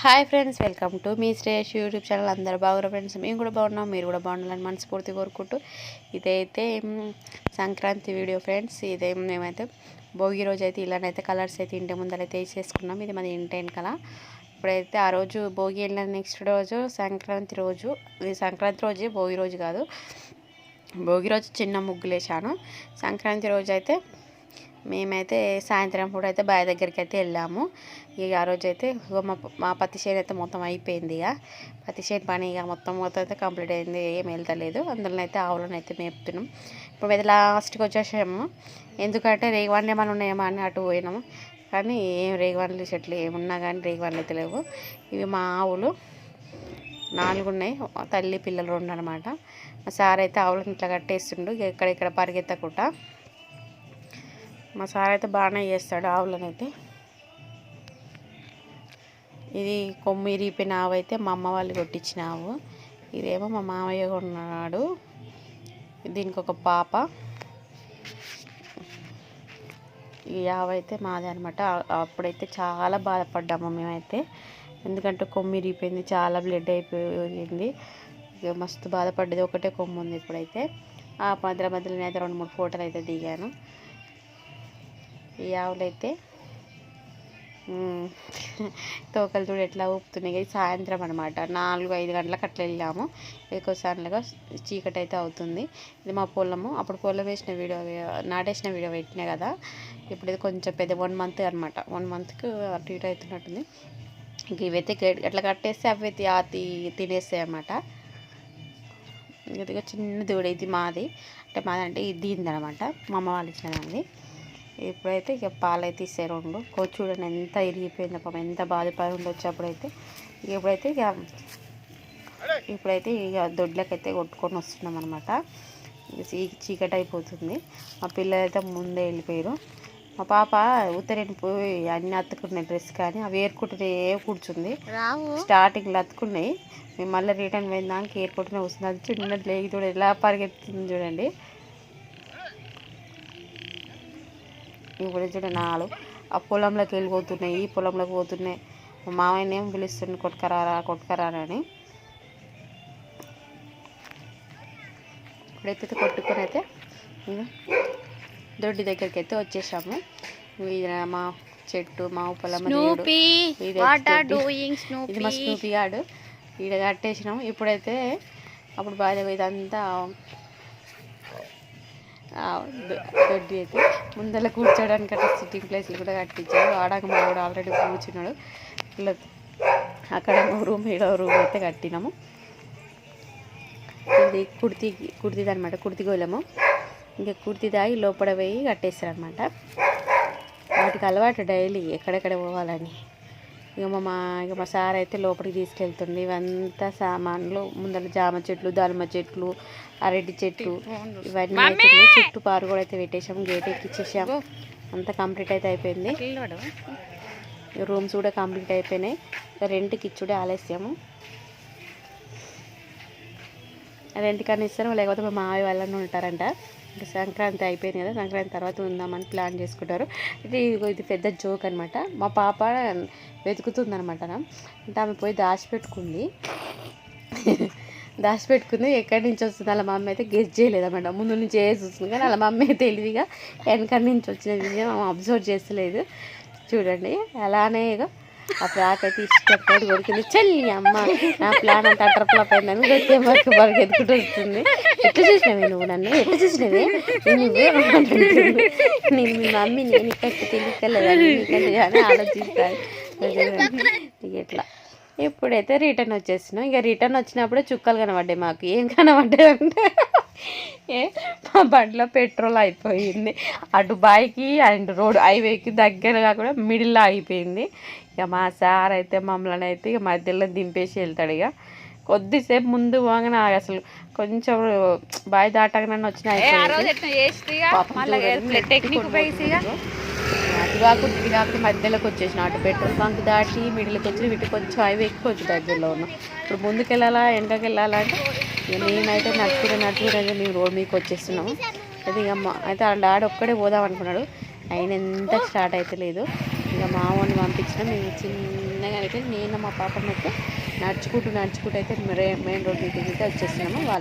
Hi friends welcome to మీ Shresh YouTube channel. అందరు బాగున్నారు ఫ్రెండ్స్? మేము కూడా బాగున్నాం మీరు కూడా బాగుండాలని మనస్ఫూర్తి కోరుకుంటూ ఇదైతే సంక్రాంతి వీడియో ఫ్రెండ్స్. ఇదే మేమైతే భోగి రోజు అయితే ఇలానైతే కలర్స్ అయితే ఇంటి ముందరైతే వేసేసుకున్నాం. ఇది మాది ఇంటి వెనకాల. ఇప్పుడైతే ఆ రోజు భోగి వెళ్ళిన నెక్స్ట్ రోజు సంక్రాంతి రోజు ఇది సంక్రాంతి రోజు భోగి రోజు కాదు. భోగి రోజు చిన్న ముగ్గులు వేసాను సంక్రాంతి రోజు అయితే మేమైతే సాయంత్రం పూట అయితే బావి దగ్గరికి అయితే వెళ్ళాము. ఇక ఆ రోజు అయితే మా మా పత్తి చేను అయితే మొత్తం అయిపోయింది ఇక. పత్తి చేను పని ఇక మొత్తం మొత్తం అయితే కంప్లీట్ అయింది. ఏం వెళ్తలేదు. అందులో అయితే ఆవులను అయితే మేపుతున్నాం. ఇప్పుడు అయితే లాస్ట్కి వచ్చేసాము. ఎందుకంటే రేగవాళ్ళు ఏమైనా ఉన్నాయేమో అని అటు పోయినాము. కానీ ఏం రేగవాళ్ళు చెట్లు ఏమున్నా కానీ రేగవాళ్ళు అయితే లేవు. ఇవి మా ఆవులు. నాలుగు ఉన్నాయి. తల్లి పిల్లలు రెండు అనమాట మా సార్ అయితే ఆవులను ఇట్లా కట్టేస్తుండు. ఇక ఇక్కడ ఇక్కడ పరిగెత్తకుండా. మా సార్ అయితే బాగానే చేస్తాడు ఆవులను అయితే ఇది కొమ్ము ఇరిగిపోయిన ఆవు అయితే మా అమ్మ వాళ్ళు కొట్టించిన ఆవు. ఇదేమో మా మామయ్య కొన్నాడు. దీనికి ఒక పాప. ఈ ఆవు అయితే మాదే అనమాట అప్పుడైతే చాలా బాధపడ్డాము మేమైతే. ఎందుకంటే కొమ్ము ఇరిగిపోయింది చాలా బ్లడ్ అయిపోయింది. ఇక మస్తు బాధపడ్డది. ఒకటే కొమ్ము ఉంది ఇప్పుడైతే. ఆ మధ్య మధ్యలో అయితే రెండు మూడు ఫోటోలు అయితే దిగాను. ఈ ఆవులైతే తోకలు చూడు ఎట్లా ఊపుతున్నాయి సాయంత్రం అనమాట నాలుగు ఐదు గంటలకు అట్లా వెళ్ళాము. ఎక్కువసార్లుగా చీకటి అయితే అవుతుంది. ఇది మా పొలము. అప్పుడు పొలం వేసిన వీడియో నాటేసిన వీడియో పెట్టినా కదా ఇప్పుడు ఇది కొంచెం పెద్ద వన్ మంత్ అనమాట వన్ మంత్కి అటు ఇటు అవుతున్నట్టుంది. ఇంక ఇవైతే అట్లా కట్టేస్తే అవి అయితే ఆ తినేస్తాయి అనమాట ఇదిగో చిన్న దూడ ఇది మాది. అంటే మాది అంటే ఇది దీనిది అనమాట మా అమ్మ వాళ్ళు ఇచ్చినది ఇప్పుడైతే ఇక పాలైతే ఇస్తాయి రెండు. కో చూడండి ఎంత ఇరిగిపోయిందో పాపం ఎంత బాధపడి ఉండొచ్చు అప్పుడైతే. ఇక ఇప్పుడైతే ఇక ఇప్పుడైతే ఇక దొడ్లకైతే కొట్టుకొని వస్తున్నాం అనమాట చీకటి అయిపోతుంది మా పిల్లలు అయితే ముందే వెళ్ళిపోయారు. మా పాప ఉత్తరేని పోయి అన్ని అత్తుకున్నాయి డ్రెస్ కానీ అవి ఏరుకుంటూనే కూర్చుంది. స్టార్టింగ్లో అతుకున్నాయి మేము మళ్ళీ రిటర్న్ పోయిందాక ఎయిర్పోర్ట్నే వస్తుంది అది చిన్న లేగి చూడ ఎలా పరిగెత్తుంది చూడండి. ఇప్పుడు చూడండి నాలుగు ఆ పొలంలోకి వెళ్ళిపోతున్నాయి ఈ పొలంలోకి పోతున్నాయి. మా ఏం పిలుస్తుంది కొట్టుకరారా కొట్టుకరారా అని. ఇప్పుడైతే కొట్టుకొని అయితే దొడ్డి దగ్గరికి అయితే వచ్చేసాము. ఇది మా చెట్టు మా పొలం ఇది మా స్నూపీ గాడు ఈడ కట్టేసినాం ఇప్పుడైతే అప్పుడు బాగా ఇదంతా దొడ్డి అయితే. ముందర కూర్చోడానికి అట్లా సిట్టింగ్ ప్లేస్లు కూడా కట్టించారు. ఆడాక మా కూడా ఆల్రెడీ కూర్చున్నాడు. ఇలా అక్కడ రూమ్ ఈడ రూమ్ అయితే కట్టినాము. ఇది కుర్తి కుర్తిది అనమాట కుర్తి గోలము. ఇంకా కుర్తి దాగి లోపల పోయి కట్టేస్తారు అనమాట వాటికి అలవాటు డైలీ ఎక్కడెక్కడ పోవాలని. ఇక మా ఇక మా సార్ అయితే లోపలికి తీసుకెళ్తుండే ఇవంతా సామాన్లు ముందర జామ చెట్లు దానిమ్మ చెట్లు అరటి చెట్లు ఇవన్నీ అయితే. చుట్టూ పారు కూడా అయితే పెట్టేసాము గేట్ ఎక్కిచ్చేసాము అంతా కంప్లీట్ అయితే అయిపోయింది. రూమ్స్ కూడా కంప్లీట్ అయిపోయినాయి. రెంట్కి ఇచ్చుడే ఆలస్యము. రెంట్ కన్నా ఇస్తారు లేకపోతే మా మావి వాళ్ళని ఉంటారంట. ఇంకా సంక్రాంతి అయిపోయింది కదా సంక్రాంతి తర్వాత ఉందామని ప్లాన్ చేసుకుంటారు. ఇది ఇదిగో ఇది పెద్ద జోక్ అనమాట మా పాప వెతుకుతుంది అనమాట అంటే ఆమె పోయి దాచిపెట్టుకుంది. దాచిపెట్టుకుంది. ఎక్కడి నుంచి వస్తుంది? వాళ్ళ మమ్మీ అయితే గెస్ట్ చేయలేదన్నమాట. ముందు నుంచి ఏ చూస్తుంది? కానీ వాళ్ళ మమ్మీ తెలివిగా వెనక నుంచి వచ్చిన విషయం ఆమె అబ్జర్వ్ చేస్తలేదు. చూడండి. అలానే ఇక ఆ ఫ్రాక్ అయితే ఇష్టపడి కొడుకుంది చెల్లి అమ్మ నా ప్లాన్ అంతా అటర్ఫ్లాప్ అయిందని వచ్చే మాకు వరకు ఎదుకుంటూ వస్తుంది. ఎట్లా చూసినవి నువ్వు నన్ను? ఎట్లా చూసినవి? నువ్వే నేను మీ మమ్మీ నేను ఇక్కడికి తెలియకలేదని అని ఆలోచిస్తాను. ఎట్లా? ఇట్లా ఇప్పుడైతే రిటర్న్ వచ్చేసినాం ఇక రిటర్న్ వచ్చినప్పుడే చుక్కలు కనబడ్డాయి మాకు. ఏం కనబడ్డాయి అంటే ఏ మా బండిలో పెట్రోల్ అయిపోయింది. అటు బాయికి అండ్ రోడ్ హైవేకి దగ్గరగా కూడా మిడిల్లో అయిపోయింది. ఇక మా సార్ అయితే మమ్మల్ని అయితే ఇక మధ్యలో దింపేసి వెళ్తాడు ఇక. కొద్దిసేపు ముందు పోగానే అసలు కొంచెం వచ్చిన టెక్నిక్ ఉపయోగించిగా అటు కాకుండా ఇటు కాకుండా మధ్యలోకి వచ్చేసిన. అటు పెట్రోల్ బంక్ దాటి మిడిల్కి వచ్చి వీటికి కొంచెం హైవే ఎక్కువ వచ్చి దగ్గరలో ఉన్నాం. ఇప్పుడు ముందుకు వెళ్ళాలా వెనకకి వెళ్ళాలా అంటే మేమైతే నడుచుకుంటే నడుచుకుంటే మేము రోడ్ మీదకి వచ్చేస్తున్నాము అయితే ఇక మా అయితే వాళ్ళ డాడీ ఒక్కడే పోదాం అనుకున్నాడు. ఆయన ఎంత స్టార్ట్ అయితే లేదు. ఇక మామూలు పంపించిన. మేము చిన్నగా అయితే నేను మా పాపం అయితే నడుచుకుంటూ నడుచుకుంటూ అయితే మెయిన్ రోడ్ మీకు అయితే వచ్చేస్తున్నాము. వాళ్ళు